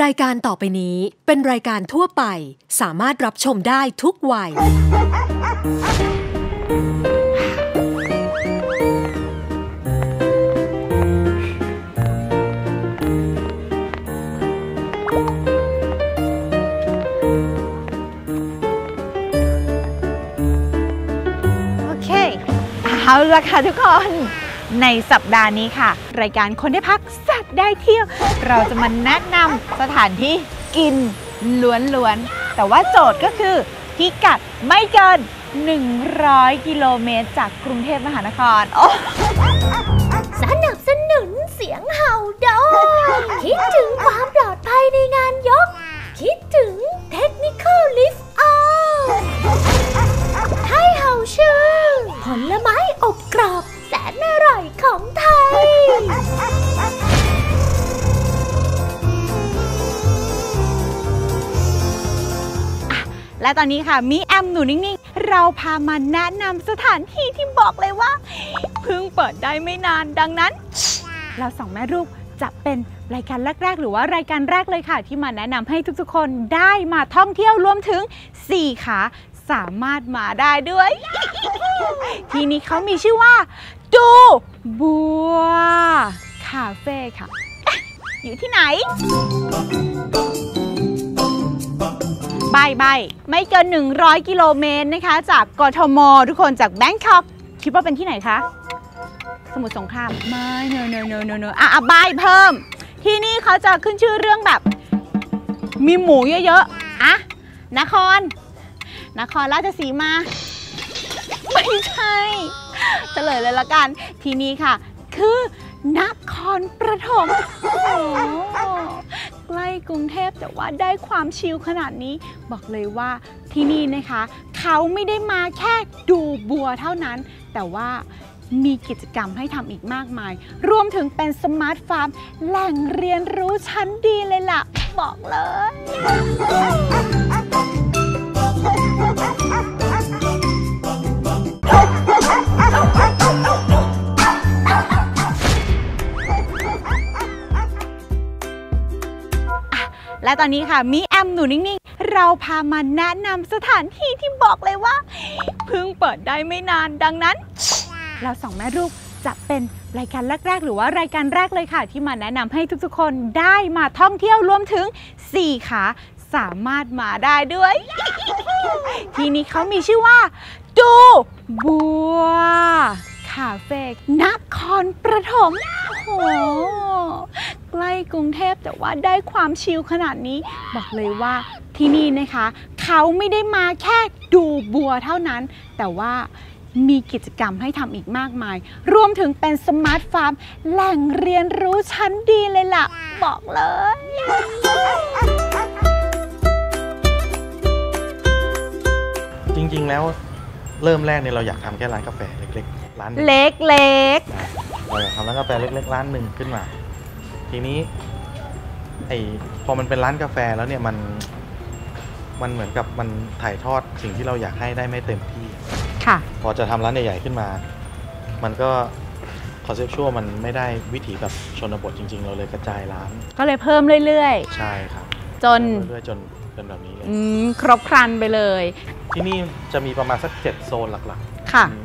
รายการต่อไปนี้เป็นรายการทั่วไป สามารถรับชมได้ทุกวัย โอเค เอาละค่ะทุกคน ในสัปดาห์นี้ค่ะ รายการคนได้พักสัตว์ได้เที่ยว เราจะมาแนะนำสถานที่กินล้วนๆ แต่ว่าโจทย์ก็คือพิกัดไม่เกิน 100 กิโลเมตร จากกรุงเทพมหานคร โอ้สนับสนุนเสียงเห่าโดยคิด อนนี้ค่ะมีแอมหนูนิ่งๆ เราพามาแนะนำสถานที่ที่บอกเลยว่าเพิ่งเปิดได้ไม่นานดังนั้น เราสองแม่ลูกจะเป็นรายการแรก ๆ หรือว่ารายการแรกเลยค่ะ ที่มาแนะนำให้ทุกๆ คนได้มาท่องเที่ยวรวมถึง 4 ขาสามารถมาได้ด้วย ที่นี้เขามีชื่อว่าดูบัวคาเฟ่ค่ะ อยู่ที่ไหน ใบใบไม่เกิน 100 กิโลเมตรนะคะ จากกทม ทุกคนจากแบงคอกคิดว่าเป็นที่ไหนคะ สมุทรสงคราม ไม่เนอเนอเนอเนอเนออะอะใบเพิ่ม ที่นี่เขาจะขึ้นชื่อเรื่องแบบ มีหมูเยอะๆอะนคร นครราชสีมา ไม่ใช่เฉลยเลยละกัน ที่นี่ค่ะ คือนครปฐมโอ้โห ใกล้กรุงเทพแต่ว่าได้ความชิลขนาดนี้ บอกเลยว่าที่นี่นะคะ เขาไม่ได้มาแค่ดูบัวเท่านั้น แต่ว่ามีกิจกรรมให้ทำอีกมากมาย รวมถึงเป็นสมาร์ทฟาร์มแหล่งเรียนรู้ชั้นดีเลยล่ะ บอกเลย และตอนนี้ค่ะมีแอมหนูนิ่งๆ เราพามาแนะนำสถานที่ที่บอกเลยว่าเพิ่งเปิดได้ไม่นานดังนั้น เราสองแม่ลูกจะเป็นรายการแรก ๆ หรือว่ารายการแรกเลยค่ะ ที่มาแนะนำให้ทุกๆ คนได้มาท่องเที่ยวรวมถึง 4 ขาสามารถมาได้ด้วย ที่นี้เขามีชื่อว่า ดูบัวคาเฟ่นครปฐมโอ้โห ใกล้กรุงเทพแต่ว่าได้ความชิลขนาดนี้ บอกเลยว่าที่นี่นะคะ เขาไม่ได้มาแค่ดูบัวเท่านั้น แต่ว่ามีกิจกรรมให้ทำอีกมากมาย รวมถึงเป็นสมาร์ทฟาร์มแหล่งเรียนรู้ชั้นดีเลยล่ะ บอกเลยจริง ๆ แล้วเริ่มแรกเนี่ยเราอยากทำแค่ร้านกาแฟเล็กๆ ร้านหนึ่งเล็กเล็กนะเราอยากทำร้านกาแฟเล็กๆ ร้านหนึ่งขึ้นมา ทีนี้ไอพอมันเป็นร้านกาแฟแล้วเนี่ยมันมันเหมือนกับมันถ่ายทอดสิ่งที่เราอยากให้ได้ไม่เต็มที่ๆค่ะ พอจะทำร้านใหญ่ๆขึ้นมา มันก็คอนเซ็ปชวลมันไม่ได้วิถีแบบชนบทจริง ๆ เราเลยกระจายร้าน ก็เลยเพิ่มเรื่อยใช่ครับๆจนเรื่อยๆจนเป็นแบบนี้เลยอืมครบครันไปเลย ที่นี่จะมีประมาณสักเจ็ดโซนหลักค่ะๆมี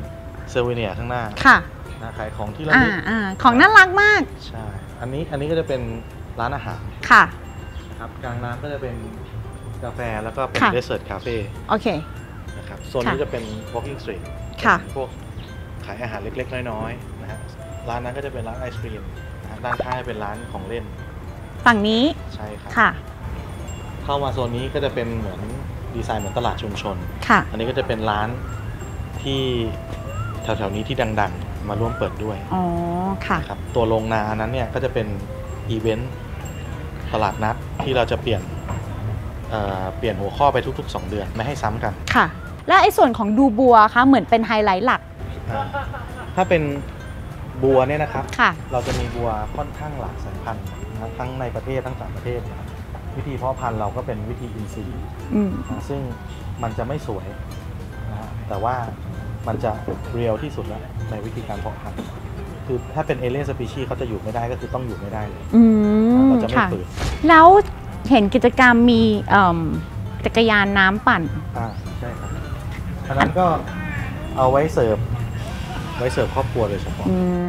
เซอร์เวเนียข้างหน้า ค่ะนะขายของที่ระอ่าลึกอ่าของน่ารักมาก ใช่ อันนี้อันนี้ก็จะเป็นร้านอาหารค่ะ นะครับกลางร้านก็จะเป็นกาแฟแล้วก็เป็นค่ะ เดสเซ r ร์ c คาเฟ่โอเค นะครับโซนนี้ค่ะ จะเป็น walking street ค่ะ พวกขายอาหารเล็ก ๆ น้อยๆนะฮะร้านนั้นก็จะเป็นร้านไอศครีมนะฮะด้านข้างจะเป็นร้านของเล่นฝั่งนี้ใช่ครับค่ะเข้ามาโซนนี้ก็จะเป็นเหมือนดีไซน์เหมือนตลาดชุมชน ค่ะอันนี้ก็จะเป็นร้านที่แถวๆนี้ที่ดัง ๆ มาร่วมเปิดด้วยอ๋อค่ะ นะครับ ตัวโรงนาอันนั้นเนี่ยก็จะเป็นอีเวนต์ตลาดนัดที่เราจะเปลี่ยนเอ่อเปลี่ยนหัวข้อไปทุก ๆ 2 เดือนไม่ให้ซ้ำกัน ค่ะ และไอ้ส่วนของดูบัวคะเหมือนเป็นไฮไลท์หลักอ่าถ้าเป็นบัวเนี่ยนะครับค่ะเราจะมีบัวค่อนข้างหลากสายพันธุ์นะครับทั้งในประเทศทั้งต่างประเทศนะครับวิธีเพาะพันธุ์เราก็เป็นวิธีอินทรีย์อืมนะซึ่งมันจะไม่สวยนะฮะแต่ว่ามันจะเรียลที่สุดแล้วในวิธีการเพาะพันธุ์ คือถ้าเป็นเอเลียนสปีชีส์เขาจะอยู่ไม่ได้ก็คือต้องอยู่ไม่ได้เลยอืมเราจะไม่ค่ะฝืนแล้วเห็นกิจกรรมมีเอิ่มจักรยานน้ำปั่น อ่าใช่ครับอันนั้นก็เอาไว้เสิร์ฟไว้เสิร์ฟครอบครัวโดยเฉพาะ อืม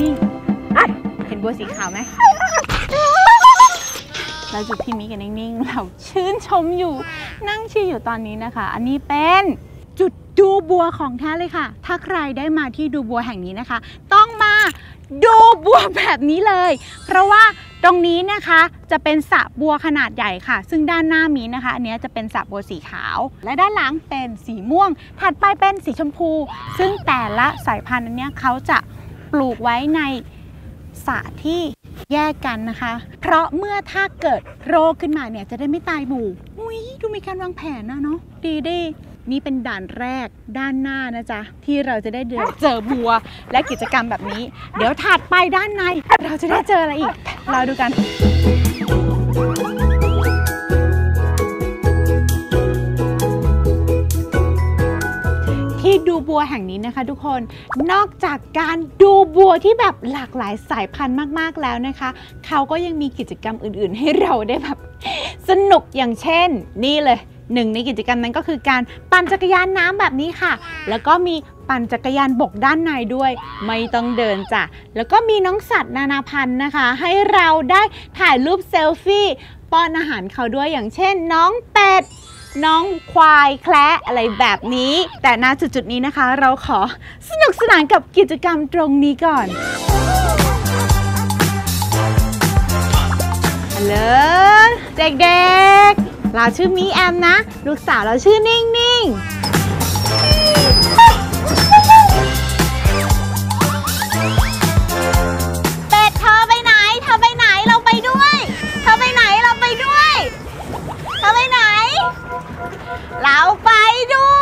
นี่เห็นบัวสีขาวไหม เราจุดที่มีกันนิ่งๆ เราชื่นชมอยู่นั่งชิลอยู่ตอนนี้นะคะ อันนี้เป็นจุดดูบัวของแท้เลยค่ะ ถ้าใครได้มาที่ดูบัวแห่งนี้นะคะ ต้องมาดูบัวแบบนี้เลย เพราะว่าตรงนี้นะคะจะเป็นสระบัวขนาดใหญ่ค่ะ ซึ่งด้านหน้ามีนะคะ อันนี้จะเป็นสระบัวสีขาว และด้านหลังเป็นสีม่วง ถัดไปเป็นสีชมพู ซึ่งแต่ละสายพันธุ์อันนี้เขาจะปลูกไว้ในสระที่ แยกกันนะคะ เพราะเมื่อถ้าเกิดโรคขึ้นมาเนี่ยจะได้ไม่ตายหมู่อุ้ยดูมีการวางแผนนะเนาะดีดีนี่เป็นด่านแรกด้านหน้านะจ๊ะ ที่เราจะได้เดินเจอบัวและกิจกรรมแบบนี้ เดี๋ยวถัดไปด้านใน เราจะได้เจออะไรอีก เราดูกัน ดูบัวแห่งนี้นะคะทุกคน นอกจากการดูบัวที่แบบหลากหลายสายพันธุ์มากๆแล้วนะคะ เขาก็ยังมีกิจกรรมอื่นๆ ให้เราได้แบบสนุกอย่างเช่น นี่เลยหนึ่งในกิจกรรมนั้นก็คือการปั่นจักรยานน้ำแบบนี้ค่ะ แล้วก็มีปั่นจักรยานบกด้านในด้วย ไม่ต้องเดินจ้ะ แล้วก็มีน้องสัตว์นานาพันธุ์นะคะ ให้เราได้ถ่ายรูปเซลฟี่ ป้อนอาหารเขาด้วยอย่างเช่น น้องเป็ด น้องควายแคระอะไรแบบนี้ แต่ณจุดๆนี้นะคะ เราขอสนุกสนานกับกิจกรรมตรงนี้ก่อนฮัลโหลเด็กๆ เราชื่อมีแอมนะ ลูกสาวเราชื่อนิ่งๆ เราไปดู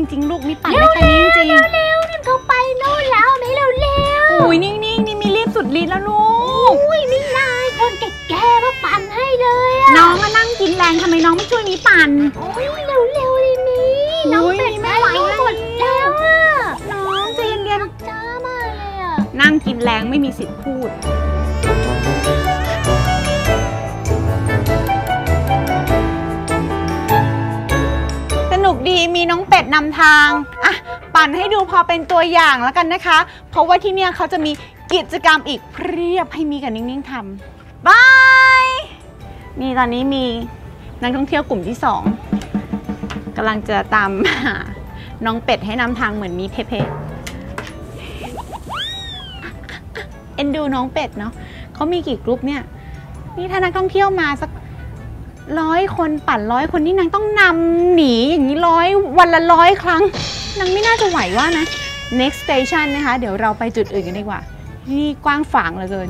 จริง ๆ ลูกมีปั่นได้แค่นี้จริงเร็วๆนี่เขาไปโน่นแล้วไหมเร็วๆอุ้ยนิ่งๆนี่มีรีบสุดฤทธิ์แล้วลูๆกอุ้ยไม่นายคนแก่ๆมาปั่นให้เลยอะน้องมานั่งกินแรงทำไมน้องไม่ช่วยมีปั่นโอ้ยเร็วๆเลยมีน้องอุ๊ยเป็ดมีไม่ไม่ไหไหววหมดแล้วอะน้องใจเย็นจ้ามากเลยอะๆนั่งกินแรงไม่มีสิทธิ์พูด ดีมีน้องเป็ดนำทางอะปั่นให้ดูพอเป็นตัวอย่างแล้วกันนะคะ เพราะว่าที่เนี่ยเขาจะมีกิจกรรมอีกเพียบให้มีกับนิ่งๆทำบายนี่ตอนนี้มีนักท่องเที่ยวกลุ่มที่สองกำลังจะตามหาน้องเป็ดให้นำทางเหมือนมีเพเพเอ็นดูน้องเป็ดเนาะเขามีกี่กลุ่มเนี่ย นี่ถ้านักท่องเที่ยวมาสัก ร้อยคนปั่นร้อยคนนี่นางต้องนำหนีอย่างนี้ร้อยวันละร้อยครั้งนางไม่น่าจะไหวว่านะ next station นะคะ เดี๋ยวเราไปจุดอื่นกันดีกว่า นี่กว้างฝางเหลือเกิน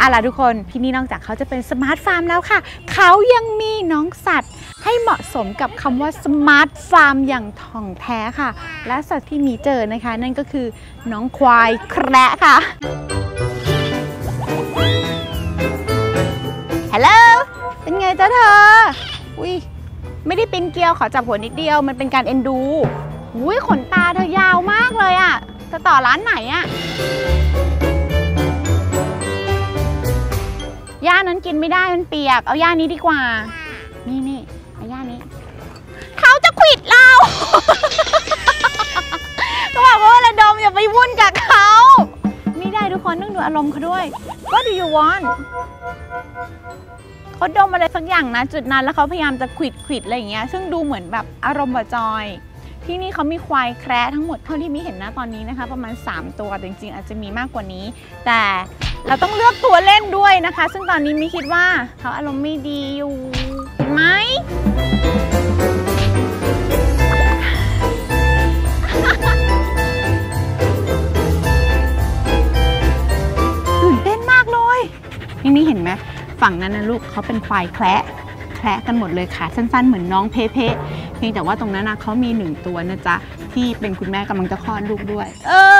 เอาล่ะทุกคนที่นี่นอกจากเขาจะเป็นสมาร์ทฟาร์มแล้วค่ะ เขายังมีน้องสัตว์ ให้เหมาะสมกับคำว่าสมาร์ทฟาร์มอย่างถ่องแท้ค่ะ และสัตว์ที่มีเจอนะคะ นั่นก็คือน้องควายแคระค่ะฮัลโหลเป็นไงจ๊ะเธอ อุ้ยไม่ได้เป็นเกลียวขอจับหัวนิดเดียวมันเป็นการเอ็นดูอุ้ยขนตาเธอยาวมากเลยอะ่ะเธอต่อร้านไหนอะ่ะ นั้นกินไม่ได้มันเปียก เอาย่านี้ดีกว่า นี่นี่เอาย่านี้ เขาจะขวิดเราก็บอกว่าเวลาดมอย่าไปวุ่นกับเขา ไม่ได้ทุกคนต้องดูอารมณ์เขาด้วย What do you want เขาดมอะไรสักอย่างนะ จุดนั้นแล้วเขาพยายามจะขวิดขวิดอะไรอย่างเงี้ย ซึ่งดูเหมือนแบบอารมณ์บะจอยที่ที่นี่เขามีควายแคระทั้งหมดเท่าที่มีเห็นนะตอนนี้นะคะ ประมาณ 3 ตัวแต่จริงๆ อาจจะมีมากกว่านี้ แต่ เราต้องเลือกตัวเล่นด้วยนะคะ ซึ่งตอนนี้มีคิดว่าเขาอารมณ์ไม่ดีอยู่เห็นไหมตื่นเต้นมากเลยนี่นี่เห็นไหมฝั่งนั้นนะลูกเขาเป็นควายแคระแคระกันหมดเลยค่ะ สั้นๆ เหมือนน้องเพเพเพียงแต่ว่าตรงนั้นนะเขามีหนึ่งตัวนะจ๊ะ ที่เป็นคุณแม่กำลังจะคลอดลูกด้วย เออ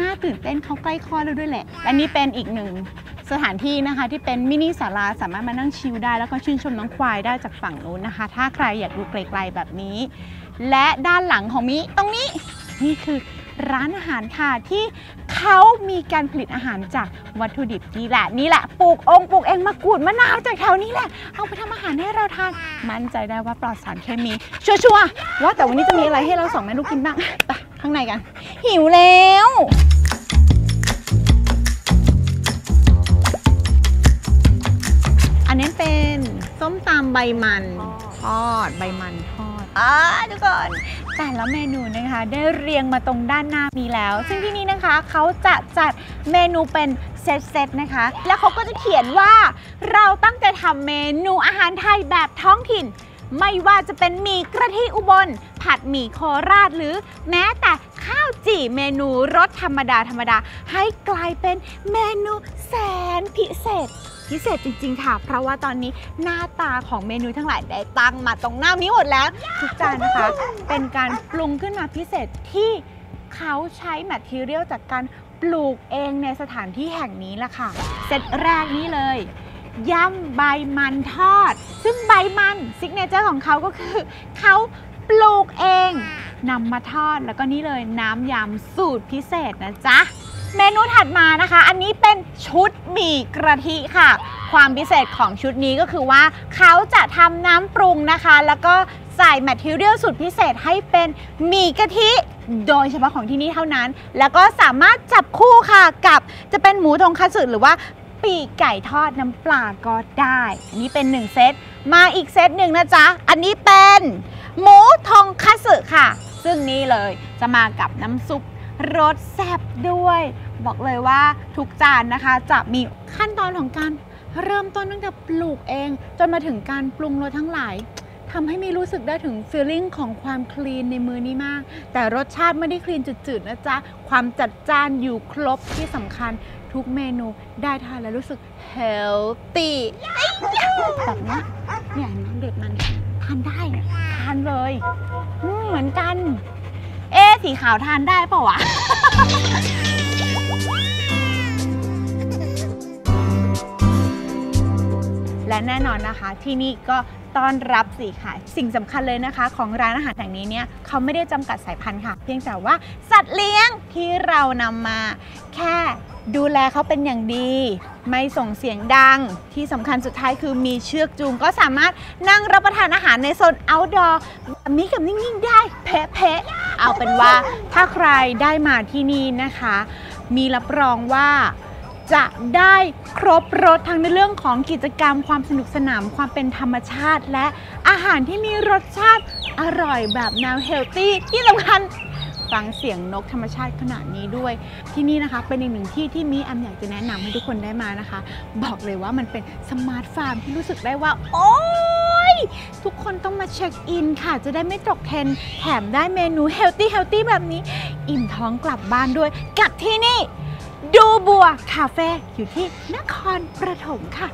น่าตื่นเต้นเขาใกล้คลอดแล้วด้วยแหละ อันนี้เป็นอีกหนึ่งสถานที่นะคะที่เป็นมินิศาลาสามารถมานั่งชิลได้ แล้วก็ชื่นชมน้องควายได้จากฝั่งนู้นนะคะ ถ้าใครอยากดูไกลๆแบบนี้ และด้านหลังของมิตรงนี้นี่คือร้านอาหารค่ะที่เขามีการผลิตอาหารจากวัตถุดิบนี่แหละนี่แหละปลูกองค์ปลูกเองมะกรูดมะนาวจากแถวนี้แหละ เอาไปทำอาหารให้เราทานมั่นใจได้ว่าปลอดสารเคมี ชัวร์ๆว่าแต่วันนี้จะมีอะไรให้เราสองแม่ลูกกินบ้างไป ข้างในกัน หิวแล้วอันนี้เป็นส้มตำใบมันทอดใบมันทอดอ่าทุกคนแต่ละเมนูนะคะได้เรียงมาตรงด้านหน้านี้แล้ว ซึ่งที่นี่นะคะเขาจะจัดเมนูเป็นเซตๆนะคะ แล้วเขาก็จะเขียนว่าเราตั้งใจทำเมนูอาหารไทยแบบท้องถิ่น ไม่ว่าจะเป็นหมี่กระทิอุบล ผัดหมี่โคราชหรือแม้แต่ข้าวจี่เมนูรสธรรมดาธรรมดา ให้กลายเป็นเมนูแสนพิเศษ พิเศษจริง ๆ ค่ะ เพราะว่าตอนนี้หน้าตาของเมนูทั้งหลายได้ตั้งมาตรงหน้านี้หมดแล้ว ทุกจานนะคะ เป็นการปรุงขึ้นมาพิเศษที่เขาใช้แมทเทียลจากการปลูกเองในสถานที่แห่งนี้ละค่ะเซตแรกนี้เลย ยำใบมันทอด ซึ่งใบมันซิกเนเจอร์ของเขาก็คือเขาปลูกเองนำมาทอดแล้วก็นี่เลยน้ำยำสูตรพิเศษนะจ๊ะ เมนูถัดมานะคะ อันนี้เป็นชุดหมี่กระทิค่ะ ความพิเศษของชุดนี้ก็คือว่า เขาจะทำน้ำปรุงนะคะ แล้วก็ใส่แมทเทียลสุดพิเศษให้เป็นหมี่กะทิ โดยเฉพาะของที่นี่เท่านั้น แล้วก็สามารถจับคู่ค่ะกับจะเป็นหมูทงคัตสึหรือว่า ปีกไก่ทอดน้ำปลาก็ได้นนี้เป็น 1 เซต มาอีกเซตหนึ่งนะจ๊ะ อันนี้เป็นหมูทงคัตสึค่ะ ซึ่งนี่เลยจะมากับน้ำซุปรสแซ่บด้วย บอกเลยว่าทุกจานนะคะ จะมีขั้นตอนของการเริ่มต้นตั้งแต่ปลูกเอง จนมาถึงการปรุงรสทั้งหลายทำให้มีรู้สึกได้ถึงฟีลลิ่งของความคลีนในมือนี้มาก แต่รสชาติไม่ได้คลีนจืดๆนะจ๊ะ ความจัดจ้านอยู่ครบที่สำคัญ ทุกเมนูได้ทานแล้วรู้สึกเฮลตี้แบบนี้เนี่ยน้องเด็กมันทานได้ทานเลยเหมือนกัน เอ๊สีขาวทานได้เปล่าวะ และแน่นอนนะคะที่นี่ก็ต้อนรับสิค่ะ สิ่งสำคัญเลยนะคะ ของร้านอาหารแห่งนี้เนี่ยเขาไม่ได้จำกัดสายพันธุ์ค่ะ เพียงแต่ว่าสัตว์เลี้ยงที่เรานำมา แค่ดูแลเขาเป็นอย่างดี ไม่ส่งเสียงดังที่สำคัญสุดท้ายคือมีเชือกจูงก็สามารถนั่งรับประทานอาหารในโซน outdoor แบบนี้กับนิ่งๆได้เพะเพะเอาเป็นว่าถ้าใครได้มาที่นี่นะคะ มีรับรองว่า จะได้ครบรถทั้งในเรื่องของกิจกรรม ความสนุกสนานความเป็นธรรมชาติ และอาหารที่มีรสชาติอร่อยแบบแนวเฮลตี้ที่สำคัญฟังเสียงนกธรรมชาติขนาดนี้ด้วย ที่นี่นะคะเป็นอีกหนึ่งที่ที่มีแอมอยากจะแนะนำให้ทุกคนได้มานะคะ บอกเลยว่ามันเป็นสมาร์ทฟาร์มที่รู้สึกได้ว่า โอ๊ยทุกคนต้องมาเช็คอินค่ะ จะได้ไม่ตกเทรนแถมได้เมนูเฮลตี้เฮลตี้แบบนี้ อิ่มท้องกลับบ้านด้วยกับที่นี่ ดูบัวคาเฟ่อยู่ที่นครปฐมค่ะ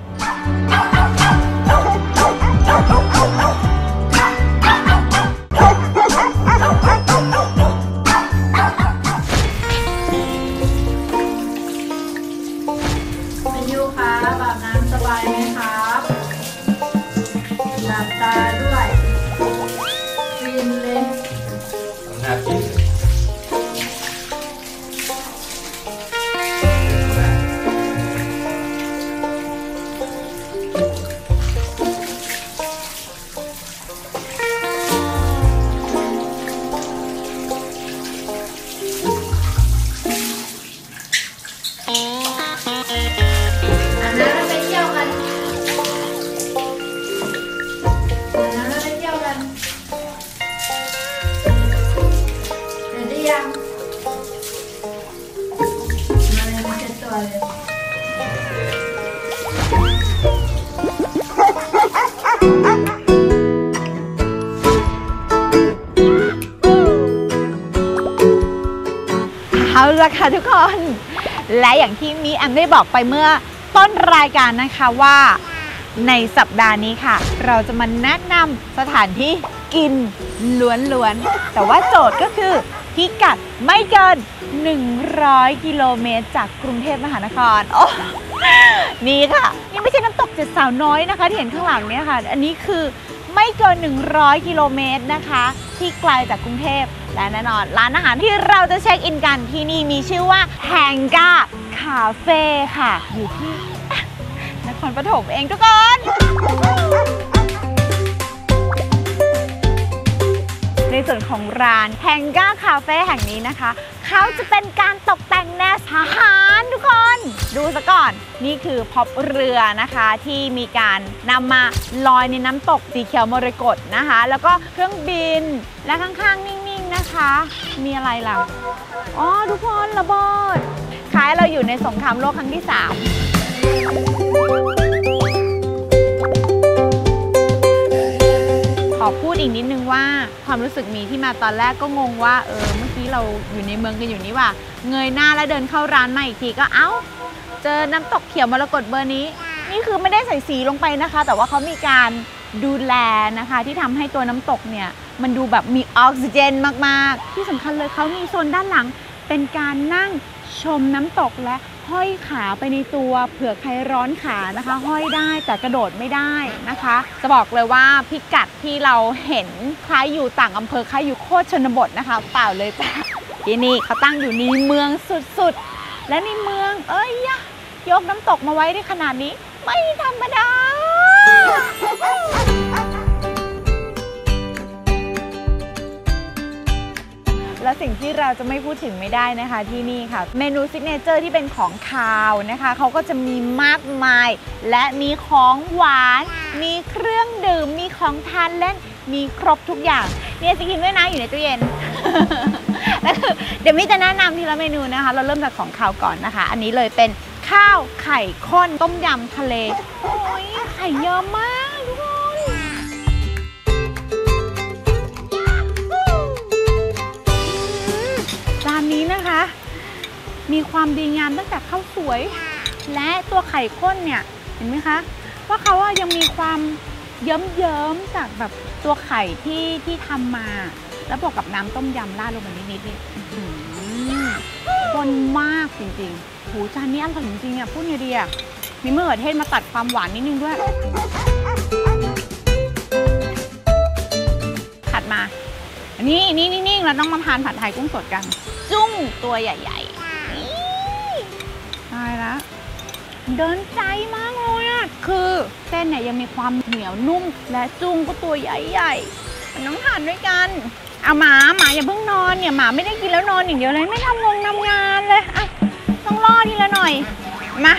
อมได้บอกไปเมื่อต้นรายการนะคะว่าในสัปดาห์นี้ค่ะ เราจะมาแนะนำสถานที่กินล้วนๆ แต่ว่าโจทย์ก็คือพิกัดไม่เกิน 100 กิโลเมตร จากกรุงเทพมหานคร โอ้ นี่ค่ะ นี่ไม่ใช่น้ำตกเจ็ดสาวน้อยนะคะที่เห็นข้างหลังเนี่ยค่ะ อันนี้คือไม่เกิน 100 กิโลเมตรนะคะ ที่ไกลจากกรุงเทพและแน่นอน ร้านอาหารที่เราจะเช็คอินกันที่นี่มีชื่อว่าแฮงกา คาเฟ่ค่ะอยู่ที่นครปฐมเองทุกคนในส่วนของร้านแฮงก้าคาเฟ่แห่งนี้นะคะ เขาจะเป็นการตกแต่งแนวทหารทุกคน ดูซะก่อนนี่คือพอบเรือนะคะที่มีการนำมาลอยในน้ำตกสีเขียวมรกตนะคะ แล้วก็เครื่องบินและข้างๆ นิ่งๆนะคะ มีอะไรล่ะ อ๋อ ทุกคนระเบิด ล้ายเราอยู่ในสงครามโลกครั้งที่ 3 ขอพูดอีกนิดนึงว่าความรู้สึกมีที่มาตอนแรกก็งงว่า เออ เมื่อกี้เราอยู่ในเมืองกันอยู่นี่ว่า เงยหน้าแล้วเดินเข้าร้านมาอีกทีก็เอ้า เจอน้ำตกเขียวมรกตเบอร์นี้ นี่คือไม่ได้ใส่สีลงไปนะคะ แต่ว่าเขามีการดูแลนะคะที่ทำให้ตัวน้ำตกเนี่ย มันดูแบบมีออกซิเจนมาก ๆ ที่สำคัญเลยเขามีโซนด้านหลังเป็นการนั่ง ชมน้ำตกและห้อยขาไปในตัวเผื่อใครร้อนขานะคะ ห้อยได้แต่กระโดดไม่ได้นะคะ จะบอกเลยว่าพิกัดที่เราเห็นคล้ายอยู่ต่างอำเภอคล้ายอยู่โคตรชนบทนะคะ เปล่าเลยจ้ะที่นี่เขาตั้งอยู่ในเมืองสุดๆ และในเมืองเอ้ยยะยกน้ำตกมาไว้ได้ขนาดนี้ ไม่ธรรมดา และสิ่งที่เราจะไม่พูดถึงไม่ได้นะคะที่นี่ค่ะ เมนูซิกเนเจอร์ที่เป็นของคาวนะคะเขาก็จะมีมากมาย และมีของหวาน มีเครื่องดื่ม มีของทานเล่นมีครบทุกอย่างเนี่ยจะกินด้วยนะอยู่ในตู้เย็นแล้วคือเดี๋ยวมิจะแนะนำทีละเมนูนะคะ เราเริ่มจากของคาวก่อนนะคะ อันนี้เลยเป็นข้าวไข่ข้นต้มยำทะเลโอ้ยไข่เยอะมาก มีความดีงามตั้งแต่ข้าวสวย และตัวไข่ข้นเนี่ยเห็นไหมคะว่าเขาอะยังมีความเยิ้มๆจากแบบตัวไข่ที่ที่ทำมา แล้วบวกกับน้ำต้มยำราดลงไปนิดๆนี่หอข้นมากจริงๆ หูจานนี้อร่อยจริงๆอะพูดไงดีอะมีมะเขือเทศมาตัดความหวานนิดนึงด้วย ถัดมาอันนี้นี่นี่นี่เราต้องมาทานผัดไทยกุ้งสดกัน จุ้งตัวใหญ่ เดินใจมากเลยอะคือเส้นเนี่ยยังมีความเหนียวนุ่ม และจุ้งก็ตัวใหญ่ๆมันต้องทานด้วยกันเอาหมาหมาอย่าเพิ่งนอนเนี่ยหมาไม่ได้กินแล้วนอนอย่างเดียวเลยไม่ทำงงทำงานเลยอะต้องรอทีละหน่อย มา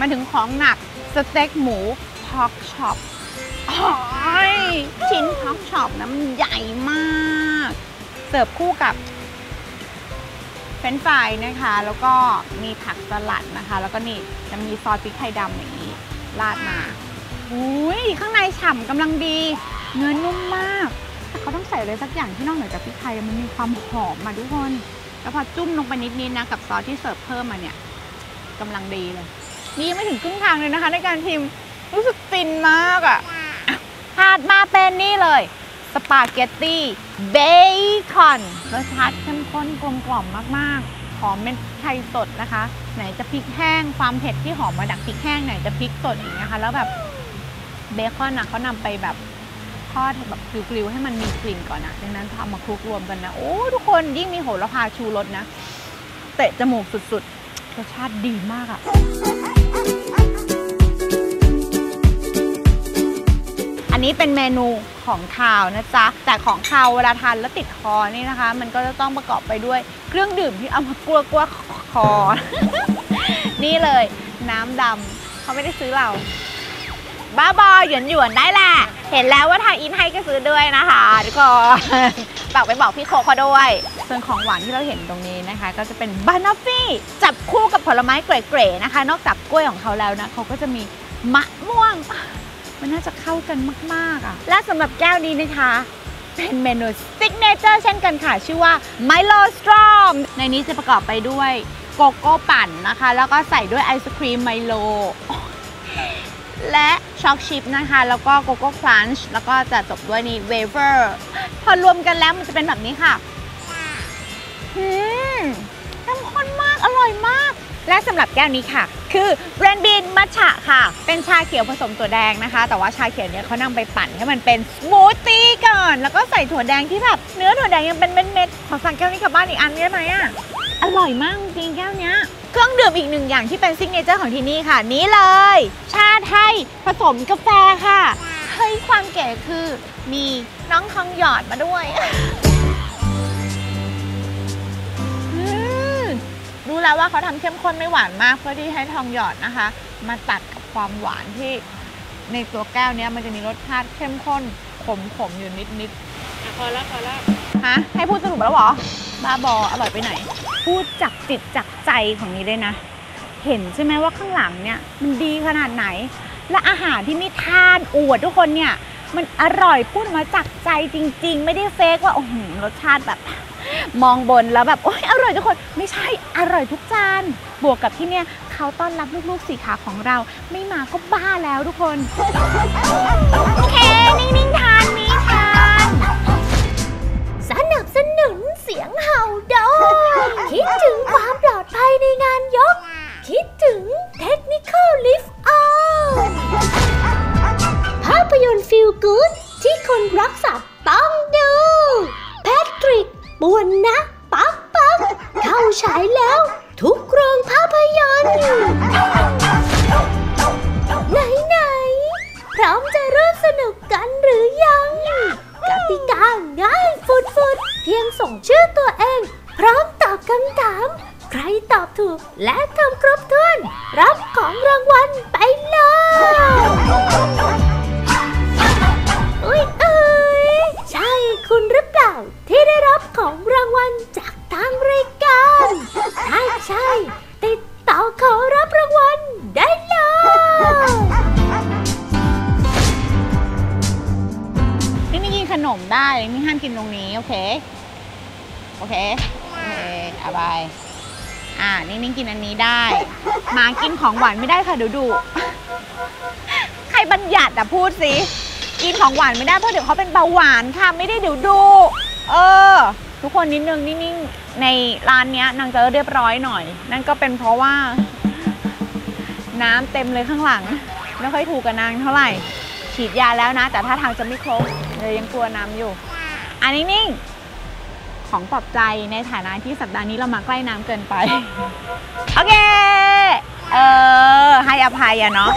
มาถึงของหนักสเต็กหมูพอกช็อปโอ้ยชิ้นพ็อกช็อปนะมันใหญ่มาก เสิร์ฟคู่กับ นช์ฟรายนะคะ แล้วก็มีผักสลัดนะคะ แล้วก็นี่จะมีซอสพริกไทยดำอย่างนี้ราดมาอุ้ยข้างในฉ่ำกำลังดี เนื้อนุ่มมาก แต่เขาต้องใส่อะไรสักอย่างที่นอกเหนือจากพริกไทยมันมีความหอมมาทุกคน แล้วพอจุ่มลงไปนิดๆนะกับซอสที่เสิร์ฟเพิ่มมาเนี่ยกำลังดีเลย นี่ไม่ถึงครึ่งทางเลยนะคะ ในการชิมรู้สึกฟินมากอะถัดมาเป็นนี่เลย สปาเกตตี้เบคอนรสชาติเข้มข้นกลมกล่อมมากๆ หอมเป็นไทยสดนะคะ ไหนจะพริกแห้งความเผ็ดที่หอมมาจากพริกแห้งไหนจะพริกสดอีกนะคะ แล้วแบบเบคอนอะเขานำไปแบบทอดแบบกริวๆให้มันมีกลิ่นก่อนอะดังนั้นพอมาคลุกรวมกันนะโอ้ทุกคนยิ่งมีโหระพาชูรสนะ เตะจมูกสุดๆรสชาติดีมากอะ อันนี้เป็นเมนูของคาวนะจ๊ะ แต่ของคาวเวลาทานแล้วติดคอนี่นะคะ มันก็จะต้องประกอบไปด้วยเครื่องดื่มที่เอามากลัวกลัวคอ นี่เลยน้ำดำเขาไม่ได้ซื้อเรา บ้าบอหยวนหยวนได้แหละ เห็นแล้วว่าทางอินให้ก็ซื้อด้วยนะคะทุกคนฝากไปบอกพี่โคเขาด้วย ส่วนของหวานที่เราเห็นตรงนี้นะคะ ก็จะเป็นบานอฟฟี่จับคู่กับผลไม้เกรๆนะคะ นอกจากกล้วยของเขาแล้วนะเขาก็จะมีมะม่วง มันน่าจะเข้ากันมากๆอะ และสำหรับแก้วนี้นะคะ เป็นเมนูซิกเนเจอร์เช่นกันค่ะ ชื่อว่า Milo Strong ในนี้จะประกอบไปด้วยโกโก้ปั่นนะคะ แล้วก็ใส่ด้วยไอศครีมไมโล และช็อกชิพนะคะ แล้วก็โกโก้ครันช์แล้วก็จะจบด้วยนี่เวเฟอร์พอรวมกันแล้วมันจะเป็นแบบนี้ค่ะอืมเข้มข้นมาก อร่อยมาก และสำหรับแก้วนี้ค่ะ คือเรนบินมัทฉะค่ะ เป็นชาเขียวผสมถั่วแดงนะคะ แต่ว่าชาเขียวเนี้ยเขานำไปปั่นให้มันเป็นสมูทตี้ก่อน แล้วก็ใส่ถั่วแดงที่แบบเนื้อถั่วแดงยังเป็นเม็ดๆขอสั่งแก้วนี้กลับบ้านอีกอันได้ไหมอะอร่อยมากจริงแก้วเนี้ยเครื่องดื่มอีกหนึ่งอย่างที่เป็นซิกเนเจอร์ของที่นี่ค่ะ นี้เลย ชาไทยผสมกาแฟค่ะ เฮ้ยความเก๋คือมีน้องทองหยอดมาด้วย รู้แล้วว่าเขาทำเข้มข้นไม่หวานมาก เพื่อที่ให้ทองหยอดนะคะ มาตัดกับความหวานที่ในตัวแก้วเนี้ยมันจะมีรสชาติเข้มข้นขมๆอยู่นิดๆพอแล้วพอแล้วฮะให้พูดสรุปแล้วเหรอบ้าบออร่อยไปไหน พูดจากจิตจากใจของนี้เลยนะ เห็นใช่ไหมว่าข้างหลังเนี่ยมันดีขนาดไหน และอาหารที่ไม่ทานอวดทุกคนเนี่ย มันอร่อยพูดมาจากใจจริง ๆ ไม่ได้เฟกว่าโอ้โหรสชาติแบบ มองบนแล้วแบบโอ้ยอร่อยทุกคนไม่ใช่อร่อยทุกจาน บวกกับที่เนี่ยเขาต้อนรับลูกๆสีขาของเรา ไม่มาก็บ้าแล้วทุกคนโอเคนิ่งๆทานนี้ทานสนับสนุนเสียงเห่าโดยคิดถึงความปลอดภัยในงานยก คิดถึงเทคนิค l Lift On ภาพยนตร์ฟิลกู๊ดที่คนรักสัตว์ต้องดู แพทริกปวนนะ ปั๊บปั๊บเข้าฉาย นมได้ไม่ห้ามกินตรงนี้โอเค โอเคโอเคเอาไปอ่านิ่งๆกินอันนี้ได้หมากินของหวานไม่ได้ค่ะเดี๋ยวดุใครบัญญัติอะพูดสิกินของหวานไม่ได้เพราะเดี๋ยวเขาเป็นเบาหวานค่ะไม่ได้เดี๋ยวดุเออ ทุกคนนิดนึงนิ่งๆในร้านเนี้ยนางจะเรียบร้อยหน่อย นั่นก็เป็นเพราะว่า น้ำเต็มเลยข้างหลัง ไม่ค่อยถูกกับนางเท่าไหร่ ฉีดยาแล้วนะ แต่ถ้าทางจะไม่ครบเลยยังกลัวน้ำอยู่ อันนิ่งของปลอบใจในฐานะที่สัปดาห์นี้เรามาใกล้น้ำเกินไป โอเค เออ ให้อภัยอะเนาะ